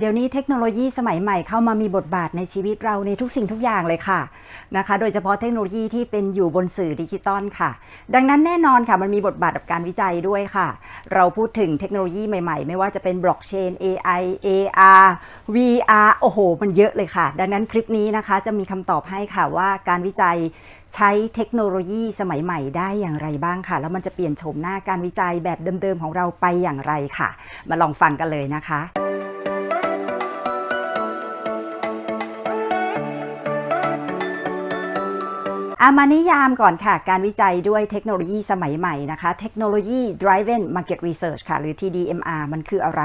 เดี๋ยวนี้เทคโนโลยีสมัยใหม่เข้ามามีบทบาทในชีวิตเราในทุกสิ่งทุกอย่างเลยค่ะนะคะ โดยเฉพาะเทคโนโลยีที่เป็นอยู่บนสื่อดิจิตอลค่ะ ดังนั้นแน่นอนค่ะมันมีบทบาทกับการวิจัยด้วยค่ะ เราพูดถึงเทคโนโลยีใหม่ๆ ไม่ว่าจะเป็นบล็อกเชน AI AR VR โอ้โห มันเยอะเลยค่ะ ดังนั้นคลิปนี้นะคะจะมีคำตอบให้ค่ะว่าการวิจัยใช้เทคโนโลยีสมัยใหม่ได้อย่างไรบ้างค่ะ แล้วมันจะเปลี่ยนโฉมหน้าการวิจัยแบบเดิมๆของเราไปอย่างไรค่ะ มาลองฟังกันเลยนะคะ อามานิยามก่อนค่ะ การวิจัยด้วยเทคโนโลยีสมัยใหม่นะคะ Technology Driven Market Research ค่ะ หรือ TDMR มันคืออะไร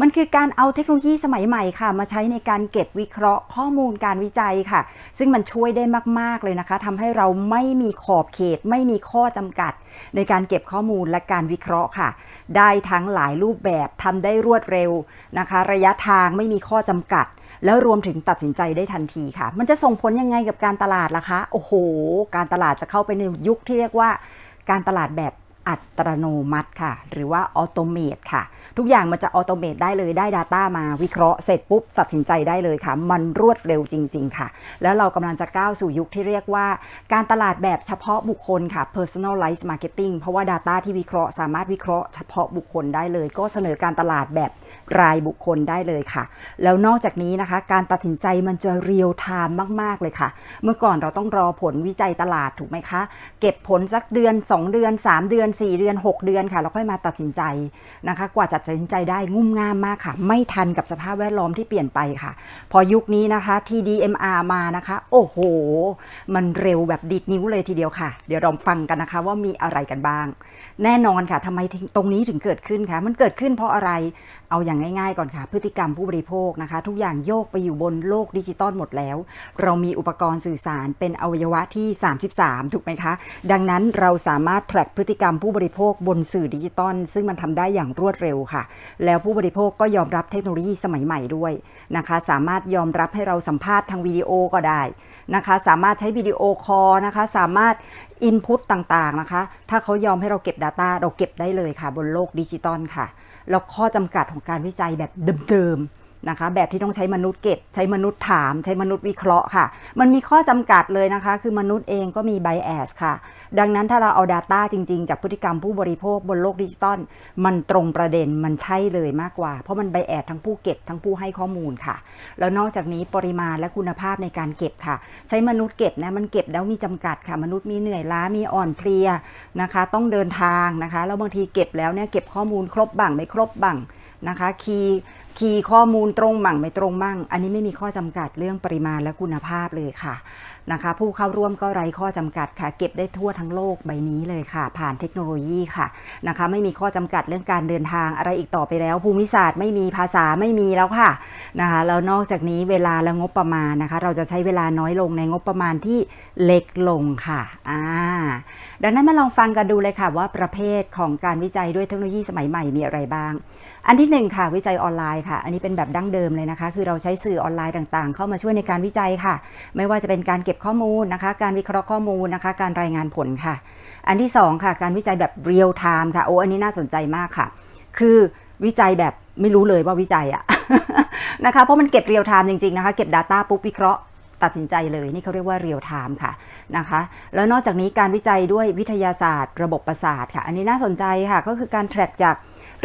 มันคือการเอาเทคโนโลยีสมัยใหม่ค่ะ มาใช้ในการเก็บวิเคราะห์ข้อมูลการวิจัยค่ะ ซึ่งมันช่วยได้มาก ๆ เลยนะคะทำให้เราไม่มีขอบเขต ไม่มีข้อจำกัด ในการเก็บข้อมูลและการวิเคราะห์ค่ะ ได้ทั้งหลายรูปแบบทำได้รวดเร็วนะคะ ระยะทางไม่มีข้อจำกัด แล้วรวมถึงตัดสินใจได้ทันทีค่ะ มันจะส่งผลยังไงกับการตลาดล่ะคะ โอ้โห การตลาดจะเข้าไปในยุคที่เรียกว่า การตลาดแบบอัตโนมัติค่ะ หรือว่าออโตเมตค่ะทุกอย่างมันจะออโตเมตได้เลยได้ Data มาวิเคราะห์เสร็จปุ๊บ ตัดสินใจได้เลยค่ะ มันรวดเร็วจริง ๆ ค่ะ แล้วเรากำลังจะก้าวสู่ยุคที่เรียกว่า การตลาดแบบเฉพาะบุคคลค่ะ personalized marketing เพราะว่า Data ที่วิเคราะห์สามารถวิเคราะห์เฉพาะบุคคลได้เลย ก็เสนอการตลาดแบบรายบุคคลได้เลยค่ะ แล้วนอกจากนี้นะคะ การตัดสินใจมันจะเรียลไทม์มาก ๆ เลยค่ะ เมื่อก่อนเราต้องรอผลวิจัยตลาดถูกไหมคะ เก็บผลสักเดือน 2 เดือน 3 เดือน 4 เดือน 6 เดือนค่ะ แล้วค่อยมาตัดสินใจนะคะ กว่าจะตัดสินใจได้งุ่มง่ามมากค่ะ ไม่ทันกับสภาพแวดล้อมที่เปลี่ยนไปค่ะ พอยุคนี้นะคะ TDMR มานะคะ โอ้โห มันเร็วแบบดีดนิ้วเลยทีเดียวค่ะ เดี๋ยวลองฟังกันนะคะว่ามีอะไรกันบ้าง แน่นอนค่ะทำไมตรงนี้ถึงเกิดขึ้นคะมันเกิดขึ้นเพราะอะไร เอาอย่างง่ายๆก่อนค่ะ พฤติกรรมผู้บริโภคนะคะ ทุกอย่างโยกไปอยู่บนโลกดิจิตอลหมดแล้ว เรามีอุปกรณ์สื่อสารเป็นอวัยวะที่ 33 ถูกไหมคะ ดังนั้นเราสามารถ track พฤติกรรมผู้บริโภคบนสื่อดิจิตอลซึ่งมันทำได้อย่างรวดเร็วค่ะ แล้วผู้บริโภคก็ยอมรับเทคโนโลยีสมัยใหม่ด้วยนะคะ สามารถยอมรับให้เราสัมภาษณ์ทางวิดีโอก็ได้นะคะ สามารถใช้วิดีโอคอลนะคะ สามารถ input ต่างๆนะคะ ถ้าเขายอมให้เราเก็บ Data เราเก็บได้เลยค่ะ บนโลกดิจิตอลค่ะ แล้วข้อจำกัดของการวิจัยแบบเดิม นะคะ แบบที่ต้องใช้มนุษย์เก็บ ใช้มนุษย์ถาม ใช้มนุษย์วิเคราะห์ค่ะ มันมีข้อจำกัดเลยนะคะ คือมนุษย์เองก็มี bias ค่ะ ดังนั้นถ้าเราเอา Data จริง ๆ จากพฤติกรรมผู้บริโภคบนโลกดิจิตอลมันตรงประเด็นมันใช่เลยมากกว่า เพราะมัน bias ทั้งผู้เก็บทั้งผู้ให้ข้อมูลค่ะ แล้วนอกจากนี้ปริมาณและคุณภาพในการเก็บค่ะ ใช้มนุษย์เก็บนะมันเก็บแล้วมีจำกัดค่ะ มนุษย์มีเหนื่อยล้ามีอ่อนเพลียนะคะ ต้องเดินทางนะคะแล้วบางทีเก็บแล้วเนี่ยเก็บข้อมูลครบบ้างไม่ครบบ้างนะคะ คีย์ คีย์ข้อมูลตรงบ้างไม่ตรงบ้างอันนี้ไม่มีข้อจำกัดเรื่องปริมาณและคุณภาพเลยค่ะนะคะ ผู้เข้าร่วมก็ไร้ข้อจำกัดค่ะ เก็บได้ทั่วทั้งโลกใบนี้เลยค่ะ ผ่านเทคโนโลยีค่ะนะคะ ไม่มีข้อจำกัดเรื่องการเดินทางอะไรอีกต่อไปแล้ว ภูมิศาสตร์ไม่มีภาษาไม่มีแล้วค่ะนะคะแล้วนอกจากนี้เวลาและงบประมาณนะคะ เราจะใช้เวลาน้อยลงในงบประมาณที่เล็กลงค่ะอ่า ดังนั้นมาลองฟังกันดูเลยค่ะว่าประเภทของการวิจัยด้วยเทคโนโลยีสมัยใหม่มีอะไรบ้าง อันที่หนึ่งค่ะ วิจัยออนไลน์ค่ะ อันนี้เป็นแบบดั้งเดิมเลยนะคะ คือเราใช้สื่อออนไลน์ต่างๆ เข้ามาช่วยในการวิจัยค่ะ ไม่ว่าจะเป็นการเก็บข้อมูลนะคะ การวิเคราะห์ข้อมูลนะคะ การรายงานผลค่ะ อันที่สองค่ะ การวิจัยแบบเรียลไทม์ค่ะโอ้อันนี้น่าสนใจมากค่ะ คือวิจัยแบบไม่รู้เลยว่าวิจัยอะนะคะเพราะมันเก็บเรียลไทม์จริงๆนะคะ เก็บ Data ปุ๊บวิเคราะห์ ตัดสินใจเลยนี่เขาเรียกว่าเรียลไทม์ค่ะนะคะแล้วนอกจากนี้การวิจัยด้วยวิทยาศาสตร์ ระบบประสาทค่ะ อันนี้น่าสนใจค่ะก็คือการแทร็กจาก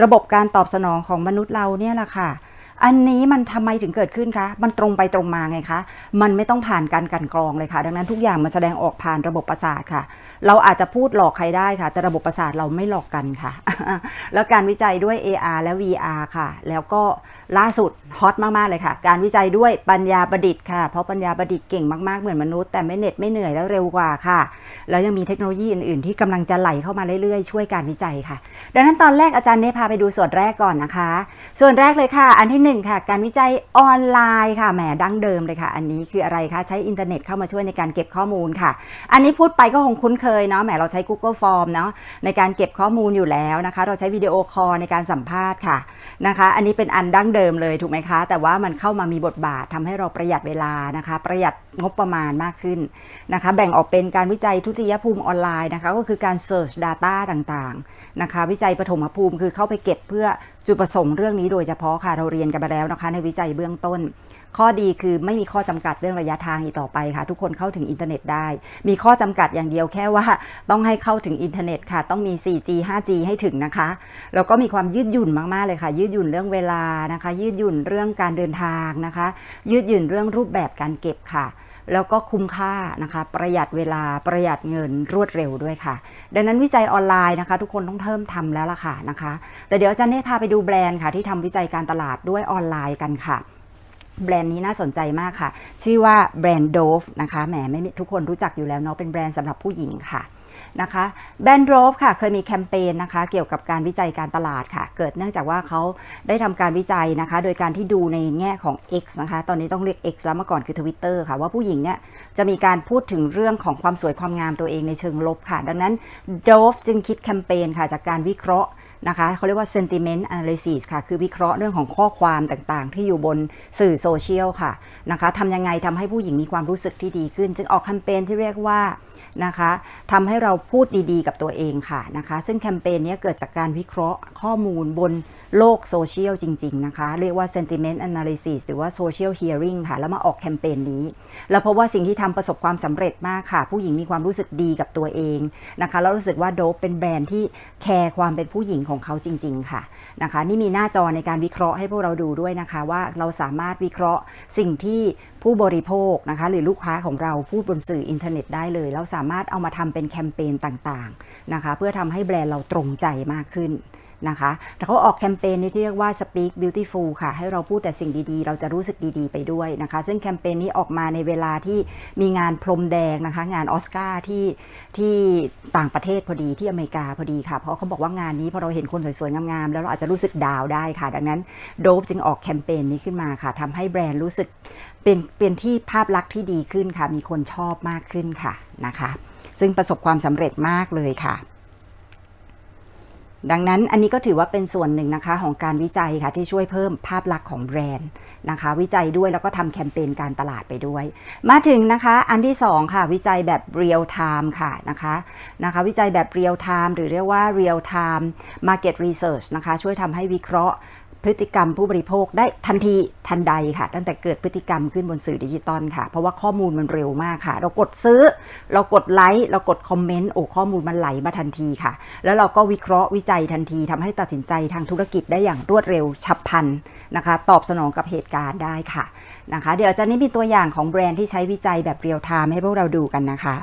ระบบการตอบสนองของมนุษย์เราเนี่ยแหละค่ะอันนี้มันทำไมถึงเกิดขึ้นคะ มันตรงไปตรงมาไงคะ มันไม่ต้องผ่านการกันกรองเลยค่ะ ดังนั้นทุกอย่างมันแสดงออกผ่านระบบประสาทค่ะ เราอาจจะพูดหลอกใครได้ค่ะ แต่ระบบประสาทเราไม่หลอกกันค่ะ แล้วการวิจัยด้วย AR และ VR ค่ะ แล้วก็ ล่าสุดฮอตมาก ๆ เลยค่ะ การวิจัยด้วยปัญญาประดิษฐ์ค่ะ เพราะปัญญาประดิษฐ์เก่งมาก ๆ เหมือนมนุษย์ แต่ไม่เหน็ดไม่เหนื่อยแล้วเร็วกว่าค่ะ แล้วยังมีเทคโนโลยีอื่น ๆ ที่กำลังจะไหลเข้ามาเรื่อย ๆ ช่วยการวิจัยค่ะ ดังนั้นตอนแรกอาจารย์เนพาไปดูส่วนแรกก่อนนะคะ ส่วนแรกเลยค่ะ อันที่หนึ่งค่ะ การวิจัยออนไลน์ค่ะแหมดั้งเดิมเลยค่ะ อันนี้คืออะไรคะใช้อินเทอร์เน็ตเข้ามาช่วยในการเก็บข้อมูลค่ะ อันนี้พูดไปก็คงคุ้นเคยเนาะแหมเราใช้ Google Form เนาะในการเก็บข้อมูลอยู่แล้วนะคะ เราใช้วิดีโอคอลในการสัมภาษณ์ค่ะนะคะ อันนี้เป็นอันดั้งเดิมเลยถูกไหมคะ แต่ว่ามันเข้ามามีบทบาททำให้เราประหยัดเวลานะคะ ประหยัดงบประมาณมากขึ้นนะคะ แบ่งออกเป็นการวิจัยทุติยภูมิออนไลน์นะคะ ก็คือการ Search Data ต่างๆนะคะ วิจัยปฐมภูมิคือเข้าไปเก็บเพื่อจุดประสงค์เรื่องนี้โดยเฉพาะค่ะเราเรียนกันไปแล้วนะคะ ในวิจัยเบื้องต้น ข้อดีคือไม่มีข้อจำกัดเรื่องระยะทางอีกต่อไปค่ะ ทุกคนเข้าถึงอินเทอร์เน็ตได้ มีข้อจำกัดอย่างเดียวแค่ว่าต้องให้เข้าถึงอินเทอร์เน็ตค่ะ ต้องมี 4G 5G ให้ถึงนะคะ แล้วก็มีความยืดหยุ่นมาก ๆ เลยค่ะ ยืดหยุ่นเรื่องเวลานะคะ ยืดหยุ่นเรื่องการเดินทางนะคะ ยืดหยุ่นเรื่องรูปแบบการเก็บค่ะแล้วก็คุ้มค่านะคะ ประหยัดเวลาประหยัดเงินรวดเร็วด้วยค่ะ ดังนั้นวิจัยออนไลน์นะคะ ทุกคนต้องเริ่มทำแล้วล่ะค่ะนะคะ แต่เดี๋ยวอาจารย์เนธพาไปดูแบรนด์ค่ะ ที่ทำวิจัยการตลาดด้วยออนไลน์กันค่ะ แบรนด์นี้น่าสนใจมากค่ะ ชื่อว่าแบรนด์ Dove นะคะแหมไม่ทุกคนรู้จักอยู่แล้วเนาะเป็นแบรนด์สำหรับผู้หญิงค่ะนะคะแบรนด์ Dove ค่ะเคยมีแคมเปญนะคะ เกี่ยวกับการวิจัยการตลาดค่ะ เกิดเนื่องจากว่าเขาได้ทำการวิจัยนะคะ โดยการที่ดูในแง่ของ X นะคะ ตอนนี้ต้องเรียก X แล้วเมื่อก่อนคือ Twitter ค่ะ ว่าผู้หญิงเนี่ยจะมีการพูดถึงเรื่องของความสวยความงามตัวเองในเชิงลบค่ะ ดังนั้น Dove จึงคิดแคมเปญค่ะ จากการวิเคราะห์ นะคะเขาเรียกว่า sentiment analysis ค่ะ คือวิเคราะห์เรื่องของข้อความต่างๆ ที่อยู่บนสื่อโซเชียลค่ะนะคะทำยังไงทำให้ผู้หญิงมีความรู้สึกที่ดีขึ้น จึงออกแคมเปญที่เรียกว่า นะคะทำให้เราพูดดีๆ กับตัวเองค่ะนะคะ ซึ่งแคมเปญนี้เกิดจากการวิเคราะห์ข้อมูลบนโลกโซเชียลจริง ๆ นะคะ เรียกว่า sentiment analysis หรือว่า social hearing ค่ะ แล้วมาออกแคมเปญนี้ แล้วเพราะว่าสิ่งที่ทำประสบความสำเร็จมากค่ะ ผู้หญิงมีความรู้สึกดีกับตัวเองนะคะ แล้วรู้สึกว่าโดปเป็นแบรนด์ที่แคร์ความเป็นผู้หญิงของเขาจริง ๆ ค่ะนะคะ นี่มีหน้าจอในการวิเคราะห์ให้พวกเราดูด้วยนะคะ ว่าเราสามารถวิเคราะห์สิ่งที่ผู้บริโภคนะคะหรือลูกค้าของเราพูดบนสื่ออินเทอร์เน็ตได้เลย แล้วสามารถเอามาทำเป็นแคมเปญต่างๆนะคะเพื่อทำให้แบรนด์เราตรงใจมากขึ้นนะคะแต่เขาออกแคมเปญนี้ที่เรียกว่า Speak Beautiful ค่ะ ให้เราพูดแต่สิ่งดีๆ เราจะรู้สึกดีๆ ไปด้วยนะคะ ซึ่งแคมเปญนี้ออกมาในเวลาที่มีงานพรมแดงนะคะ งานออสการ์ที่ที่ต่างประเทศพอดีที่อเมริกาพอดีค่ะ เพราะเขาบอกว่างานนี้พอเราเห็นคนสวยๆ งามๆ แล้วเราอาจจะรู้สึกดาวได้ค่ะ ดังนั้นโดบจึงออกแคมเปญนี้ขึ้นมาค่ะทำให้แบรนด์รู้สึก เป็นเป็นที่ภาพลักษณ์ที่ดีขึ้นค่ะ มีคนชอบมากขึ้นค่ะนะคะ ซึ่งประสบความสำเร็จมากเลยค่ะ ดังนั้นอันนี้ก็ถือว่าเป็นส่วนหนึ่งนะคะของการวิจัยค่ะที่ช่วยเพิ่มภาพลักษณ์ของแบรนด์นะคะ วิจัยด้วยแล้วก็ทำแคมเปญการตลาดไปด้วย มาถึงนะคะอันที่สองค่ะ วิจัยแบบ real time ค่ะนะคะนะคะ วิจัยแบบ real time หรือเรียกว่า real time market research นะคะ ช่วยทำให้วิเคราะห์ พฤติกรรมผู้บริโภคได้ทันทีทันใดค่ะ ตั้งแต่เกิดพฤติกรรมขึ้นบนสื่อดิจิตอลค่ะ เพราะว่าข้อมูลมันเร็วมากค่ะ เรากดซื้อ เรากดไลค์เรากดคอมเมนต์โอ้ข้อมูลมันไหลมาทันทีค่ะ แล้วเราก็วิเคราะห์วิจัยทันทีทำให้ตัดสินใจทางธุรกิจได้อย่างรวดเร็วฉับพลันนะคะ ตอบสนองกับเหตุการณ์ได้ค่ะนะคะ เดี๋ยวอาจารย์นี่มีตัวอย่างของแบรนด์ที่ใช้วิจัยแบบเรียลไทม์ให้พวกเราดูกันนะคะ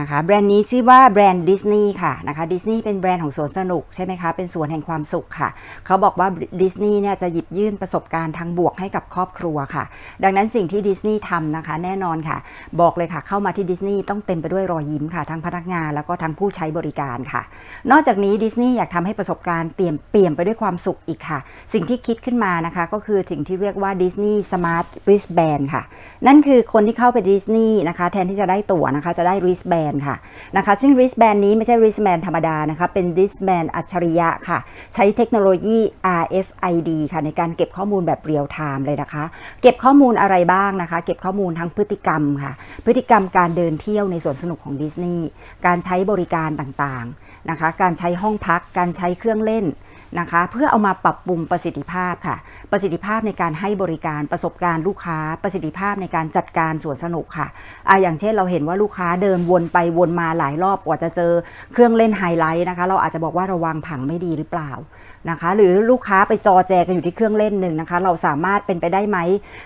นะคะแบรนด์นี้ชื่อว่าแบรนด์ดิสนีย์ค่ะนะคะดิสนีย์เป็นแบรนด์ของสวนสนุกใช่ไหมคะเป็นสวนแห่งความสุขค่ะ เขาบอกว่าดิสนีย์เนี่ยจะหยิบยื่นประสบการณ์ทางบวกให้กับครอบครัวค่ะ ดังนั้นสิ่งที่ดิสนีย์ทำนะคะแน่นอนค่ะ บอกเลยค่ะเข้ามาที่ดิสนีย์ต้องเต็มไปด้วยรอยยิ้มค่ะทั้งพนักงานแล้วก็ทั้งผู้ใช้บริการค่ะ นอกจากนี้ดิสนีย์อยากทำให้ประสบการณ์เปลี่ยนเปลี่ยนไปด้วยความสุขอีกค่ะ สิ่งที่คิดขึ้นมานะคะก็คือสิ่งที่เรียกว่าดิสนีย์สมาร์ทริสแบนค่ะนั่นคือคนที่เข้าไปดิสนีย์นะคะแทนที่จะได้ตั๋วนะคะจะได้ริสแบนค่ะนะคะ ซึ่งริสแบนนี้ไม่ใช่ริสแบนธรรมดานะคะ เป็นริสแบนอัจฉริยะค่ะ ใช้เทคโนโลยี RFID ค่ะ ในการเก็บข้อมูลแบบเรียลไทม์เลยนะคะ เก็บข้อมูลอะไรบ้างนะคะ เก็บข้อมูลทั้งพฤติกรรมค่ะ พฤติกรรมการเดินเที่ยวในสวนสนุกของดิสนีย์ การใช้บริการต่างๆนะคะ การใช้ห้องพัก การใช้เครื่องเล่น นะคะ เพื่อเอามาปรับปรุงประสิทธิภาพค่ะ ประสิทธิภาพในการให้บริการประสบการณ์ลูกค้า ประสิทธิภาพในการจัดการสวนสนุกค่ะอะอย่างเช่นเราเห็นว่าลูกค้าเดินวนไปวนมาหลายรอบกว่าจะเจอเครื่องเล่นไฮไลท์นะคะ เราอาจจะบอกว่าระวังผังไม่ดีหรือเปล่านะคะหรือลูกค้าไปจอแจกันอยู่ที่เครื่องเล่นหนึ่งนะคะ เราสามารถเป็นไปได้ไหม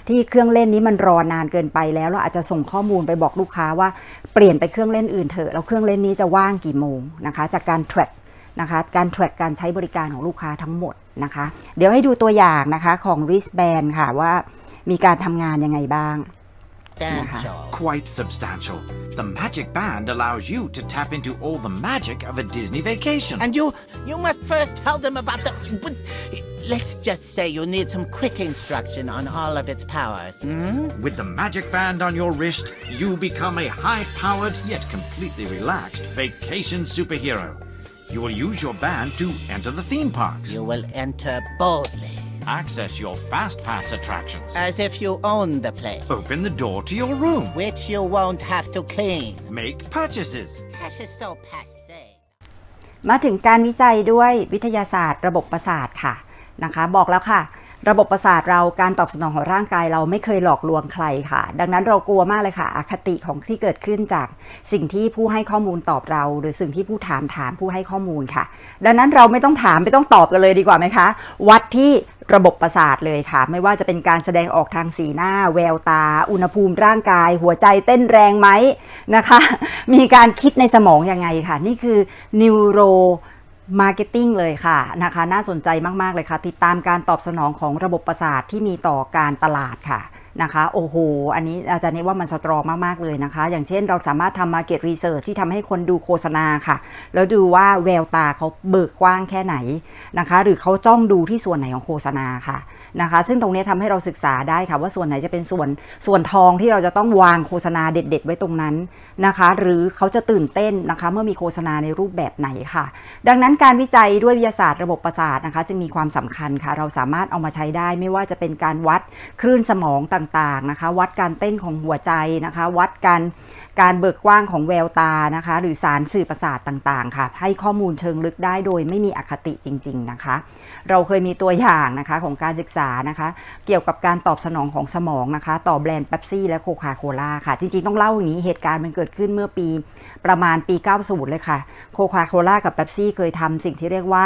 ที่เครื่องเล่นนี้มันรอนานเกินไปแล้ว เราอาจจะส่งข้อมูลไปบอกลูกค้าว่าเปลี่ยนไปเครื่องเล่นอื่นเถอะแล้วเครื่องเล่นนี้จะว่างกี่โมงนะคะ จากการ track นะคะการ track การใช้บริการของลูกค้าทั้งหมดนะคะ เดี๋ยวให้ดูตัวอย่างนะคะของ wristband ค่ะว่ามีการทำงานยังไงบ้าง substantial. Quite substantial. The magic band allows you to tap into all the magic of a Disney vacation. And you you must first tell them about the. But let's just say you need some quick instruction on all of its powers. Hmm? With the magic band on your wrist, you become a high powered yet completely relaxed vacation superhero. You will use your band to enter the theme parks, You will enter boldly, access your fast pass attractions, as if you own the place, open the door to your room, which you won't have to clean. make purchases. That is so passe. มาถึงการวิจัยด้วยวิทยาศาสตร์ระบบประสาทค่ะ นะคะ บอกแล้วค่ะ ระบบประสาทเราการตอบสนองของร่างกายเราไม่เคยหลอกลวงใครค่ะ ดังนั้นเรากลัวมากเลยค่ะ อคติของที่เกิดขึ้นจากสิ่งที่ผู้ให้ข้อมูลตอบเรา หรือสิ่งที่ผู้ถามถามผู้ให้ข้อมูลค่ะ ดังนั้นเราไม่ต้องถามไม่ต้องตอบกันเลยดีกว่าไหมคะ วัดที่ระบบประสาทเลยค่ะ ไม่ว่าจะเป็นการแสดงออกทางสีหน้า แววตา อุณหภูมิร่างกาย หัวใจเต้นแรงไหมนะคะ มีการคิดในสมองยังไงค่ะ นี่คือ neuro มาร์ เก็ตติ้งเลยค่ะนะคะน่าสนใจมาก ๆ เลยค่ะ ติดตามการตอบสนองของระบบประสาทที่มีต่อการตลาดค่ะนะคะโอ้โห อันนี้อาจารย์เนว่ามันสตรองมาก ๆ เลยนะคะ อย่างเช่นเราสามารถทำ Market Research ที่ทำให้คนดูโฆษณาค่ะ แล้วดูว่าแววตาเขาเบิกกว้างแค่ไหนนะคะ หรือเขาจ้องดูที่ส่วนไหนของโฆษณาค่ะ นะคะ ซึ่งตรงนี้ทำให้เราศึกษาได้ค่ะว่าส่วนไหนจะเป็นส่วนส่วนทองที่เราจะต้องวางโฆษณาเด็ด ๆ ไว้ตรงนั้นนะคะ หรือเขาจะตื่นเต้นนะคะ เมื่อมีโฆษณาในรูปแบบไหนค่ะ ดังนั้นการวิจัยด้วยวิทยาศาสตร์ระบบประสาทนะคะจึงมีความสำคัญค่ะ เราสามารถเอามาใช้ได้ไม่ว่าจะเป็นการวัดคลื่นสมองต่างๆนะคะ วัดการเต้นของหัวใจนะคะ วัดการ การเบิกกว้างของแววตานะคะ หรือสารสื่อประสาทต่างๆ ค่ะ ให้ข้อมูลเชิงลึกได้โดยไม่มีอคติจริง ๆนะคะ เราเคยมีตัวอย่างนะคะของการศึกษานะคะ เกี่ยวกับการตอบสนองของสมองนะคะ ต่อแบรนด์เบปซี่และโคคาโคล่าค่ะ จริงๆ ต้องเล่าอย่างนี้เหตุการณ์มันเกิดขึ้นเมื่อปีประมาณปี 90 เลยค่ะ โคคาโคล่ากับเบปซี่เคยทำสิ่งที่เรียกว่า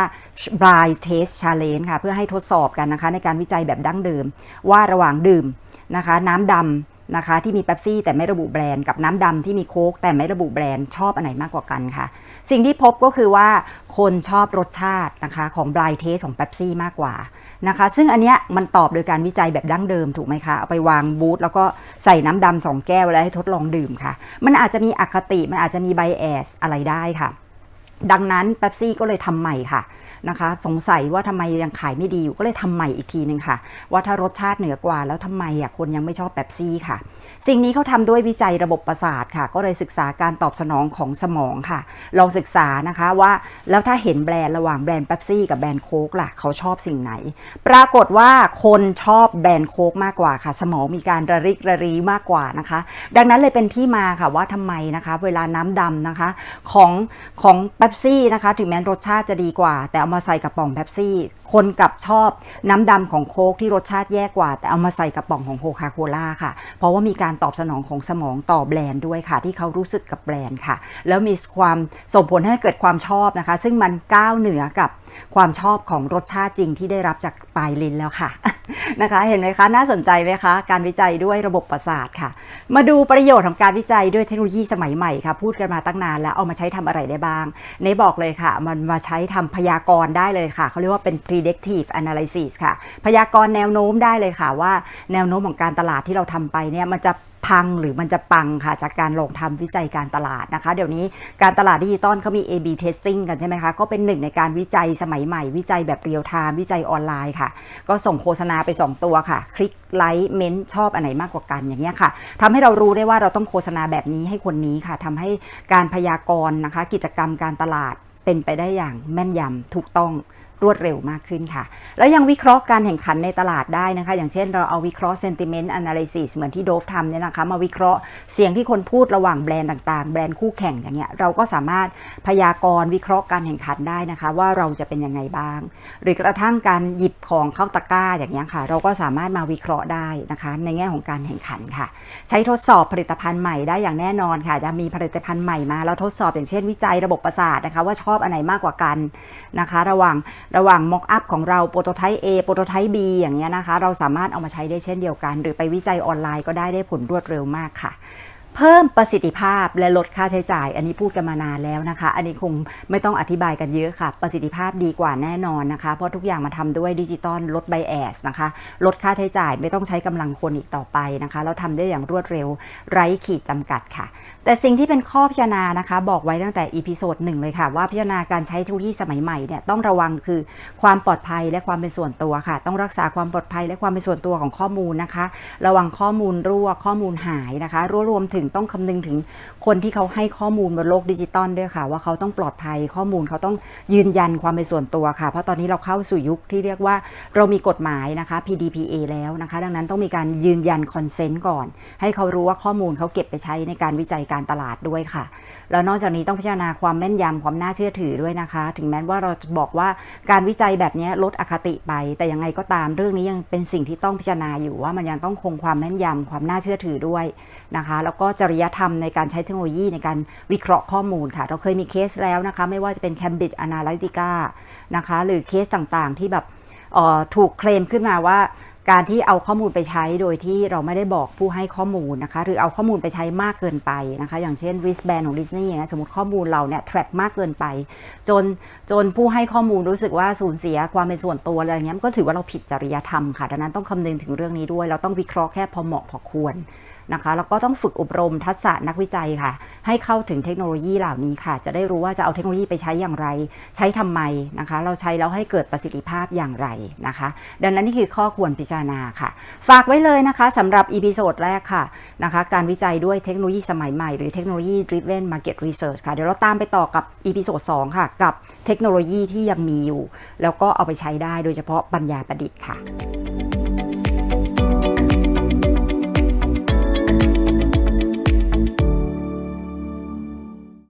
blind test challenge ค่ะ เพื่อให้ทดสอบกันนะคะ ในการวิจัยแบบดั้งเดิม ว่าระหว่างดื่มนะคะ น้ำดำ นะคะที่มีเบปซี่แต่ไม่ระบุแบรนด์กับน้ำดำที่มีโค้กแต่ไม่ระบุแบรนด์ชอบอันไหนมากกว่ากันค่ะ สิ่งที่พบก็คือว่าคนชอบรสชาตินะคะของ blind taste ของเบปซี่มากกว่านะคะซึ่งอันเนี้ยมันตอบโดยการวิจัยแบบดั้งเดิมถูกไหมคะเอาไปวางบูธแล้วก็ใส่น้ำดำสองแก้วแล้วให้ทดลองดื่มค่ะ มันอาจจะมีอคติมันอาจจะมีไบแอสอะไรได้ค่ะ ดังนั้นเบปซี่ก็เลยทำใหม่ค่ะ นะคะ สงสัยว่าทำไมยังขายไม่ดีอยู่ก็เลยทำใหม่อีกทีหนึ่งค่ะ ว่าถ้ารสชาติเหนือกว่า แล้วทำไมอะคนยังไม่ชอบเบซี่ค่ะ สิ่งนี้เขาทำด้วยวิจัยระบบประสาทค่ะ ก็เลยศึกษาการตอบสนองของสมองค่ะ ลองศึกษานะคะว่าแล้วถ้าเห็นแบรนด์ระหว่างแบรนด์เบซี่กับแบรนด์โค้กล่ะเขาชอบสิ่งไหน ปรากฏว่าคนชอบแบรนด์โค้กมากกว่าค่ะ สมองมีการระริกระรีมากกว่านะคะ ดังนั้นเลยเป็นที่มาค่ะว่าทำไมนะคะ เวลาน้ำดำนะคะของของเบซี่นะคะ ถึงแม้รสชาติจะดีกว่า แต่เอามาใส่กระป๋องเบปซี่ คนกับชอบน้ำดำของโค้กที่รสชาติแย่กว่า แต่เอามาใส่กระป๋องของโคคาโคล่าค่ะ เพราะว่ามีการตอบสนองของสมองต่อแบรนด์ด้วยค่ะ ที่เขารู้สึกกับแบรนด์ค่ะ แล้วมีความส่งผลให้เกิดความชอบนะคะ ซึ่งมันก้าวเหนือกับ ความชอบของรสชาติจริงที่ได้รับจากปลายลิ้นแล้วค่ะนะคะ เห็นไหมคะน่าสนใจไหมคะ การวิจัยด้วยระบบประสาทค่ะ มาดูประโยชน์ของการวิจัยด้วยเทคโนโลยีสมัยใหม่ค่ะพูดกันมาตั้งนานแล้วเอามาใช้ทำอะไรได้บ้างเนบอกเลยค่ะ มันมาใช้ทำพยากรณ์ได้เลยค่ะเขาเรียกว่าเป็น predictive analysis ค่ะ พยากรณ์แนวโน้มได้เลยค่ะว่า แนวโน้มของการตลาดที่เราทำไปเนี่ยมันจะ พังหรือมันจะปังค่ะ จากการลงทำวิจัยการตลาดนะคะ เดี๋ยวนี้การตลาดดิจิตอลเขามี A/B testing กันใช่ไหมคะ ก็เป็นหนึ่งในการวิจัยสมัยใหม่ วิจัยแบบเรียลไทม์วิจัยออนไลน์ค่ะ ก็ส่งโฆษณาไป 2 ตัวค่ะ คลิกไลค์เมนชอบอันไหนมากกว่ากันอย่างเงี้ยค่ะทำให้เรารู้ได้ว่าเราต้องโฆษณาแบบนี้ให้คนนี้ค่ะทำให้การพยากรณ์นะคะ กิจกรรมการตลาดเป็นไปได้อย่างแม่นยำถูกต้อง รวดเร็วมากขึ้นค่ะ แล้วยังวิเคราะห์การแข่งขันในตลาดได้นะคะ อย่างเช่นเราเอาวิเคราะห์ sentiment analysis เหมือนที่โดฟทำเนี่ยนะคะ มาวิเคราะห์เสียงที่คนพูดระหว่างแบรนด์ต่างๆ แบรนด์คู่แข่งอย่างเงี้ยเราก็สามารถพยากรณ์วิเคราะห์การแข่งขันได้นะคะ ว่าเราจะเป็นยังไงบ้าง หรือกระทั่งการหยิบของเข้าตะกร้าอย่างเงี้ยค่ะ เราก็สามารถมาวิเคราะห์ได้นะคะ ในแง่ของการแข่งขันค่ะ ใช้ทดสอบผลิตภัณฑ์ใหม่ได้อย่างแน่นอนค่ะจะมีผลิตภัณฑ์ใหม่มาแล้วทดสอบอย่างเช่นวิจัยระบบประสาทนะคะ ว่าชอบอันไหนมากกว่ากันนะคะ ระหว่างระหว่าง mock up ของเราโปรโตไทป์ A โปรโตไทป์ B อย่างเงี้ยนะคะ เราสามารถเอามาใช้ได้เช่นเดียวกัน หรือไปวิจัยออนไลน์ก็ได้ได้ผลรวดเร็วมากค่ะเพิ่มประสิทธิภาพและลดค่าใช้จ่าย อันนี้พูดกันมานานแล้วนะคะ อันนี้คงไม่ต้องอธิบายกันเยอะค่ะ ประสิทธิภาพดีกว่าแน่นอนนะคะ เพราะทุกอย่างมาทำด้วยดิจิตอลลดไบแอสนะคะ ลดค่าใช้จ่ายไม่ต้องใช้กำลังคนอีกต่อไปนะคะ แล้วทำได้อย่างรวดเร็วไร้ขีดจำกัดค่ะ แต่สิ่งที่เป็นข้อพิจารณานะคะ บอกไว้ตั้งแต่อีพิโซดหนึ่งเลยค่ะ ว่าพิจารณาการใช้เทคโนโลยีสมัยใหม่เนี่ยต้องระวังคือความปลอดภัยและความเป็นส่วนตัวค่ะ ต้องรักษาความปลอดภัยและความเป็นส่วนตัวของข้อมูลนะคะ ระวังข้อมูลรั่วข้อมูลหายนะคะรวรวมถึงต้องคำนึงถึงคนที่เขาให้ข้อมูลบนโลกดิจิตอลด้วยค่ะ ว่าเขาต้องปลอดภัยข้อมูลเขาต้องยืนยันความเป็นส่วนตัวค่ะ เพราะตอนนี้เราเข้าสู่ยุคที่เรียกว่าเรามีกฎหมายนะคะ PDPA แล้วนะคะ ดังนั้นต้องมีการยืนยันคอนเซนต์ก่อน ให้เขารู้ว่าข้อมูลเขาเก็บไปใช้ในการวิจัยการตลาดด้วยค่ะ แล้วนอกจากนี้ต้องพิจารณาความแม่นยำความน่าเชื่อถือด้วยนะคะ ถึงแม้ว่าเราจะบอกว่าการวิจัยแบบนี้ลดอคติไป แต่ยังไงก็ตามเรื่องนี้ยังเป็นสิ่งที่ต้องพิจารณาอยู่ว่ามันยังต้องคงความแม่นยำความน่าเชื่อถือด้วยนะคะ แล้วก็จริยธรรมในการใช้เทคโนโลยีในการวิเคราะห์ข้อมูลค่ะ เราเคยมีเคสแล้วนะคะ ไม่ว่าจะเป็น Cambridge Analytica นะคะ หรือเคสต่างๆ ที่แบบออถูกเคลมขึ้นมาว่า การที่เอาข้อมูลไปใช้โดยที่เราไม่ได้บอกผู้ให้ข้อมูลนะคะ หรือเอาข้อมูลไปใช้มากเกินไปนะคะ อย่างเช่น wristband ของ Disney อย่างเงี้ยสมมติข้อมูลเราเนี่ย track มากเกินไป จนจนผู้ให้ข้อมูลรู้สึกว่าสูญเสียความเป็นส่วนตัวอะไรเงี้ยมันก็ถือว่าเราผิดจริยธรรมค่ะดังนั้นต้องคำนึงถึงเรื่องนี้ด้วย เราต้องวิเคราะห์แค่พอเหมาะพอควร นะคะ แล้วก็ต้องฝึกอบรมทักษะนักวิจัยค่ะ ให้เข้าถึงเทคโนโลยีเหล่านี้ค่ะ จะได้รู้ว่าจะเอาเทคโนโลยีไปใช้อย่างไร ใช้ทำไมนะคะ เราใช้แล้วให้เกิดประสิทธิภาพอย่างไรนะคะ ดังนั้นนี่คือข้อควรพิจารณาค่ะ ฝากไว้เลยนะคะสำหรับอีพิโซดแรกค่ะนะคะ การวิจัยด้วยเทคโนโลยีสมัยใหม่หรือเทคโนโลยี driven market research ค่ะ เดี๋ยวเราตามไปต่อกับอีพิโซด2ค่ะ กับเทคโนโลยีที่ยังมีอยู่ แล้วก็เอาไปใช้ได้โดยเฉพาะปัญญาประดิษฐ์ค่ะ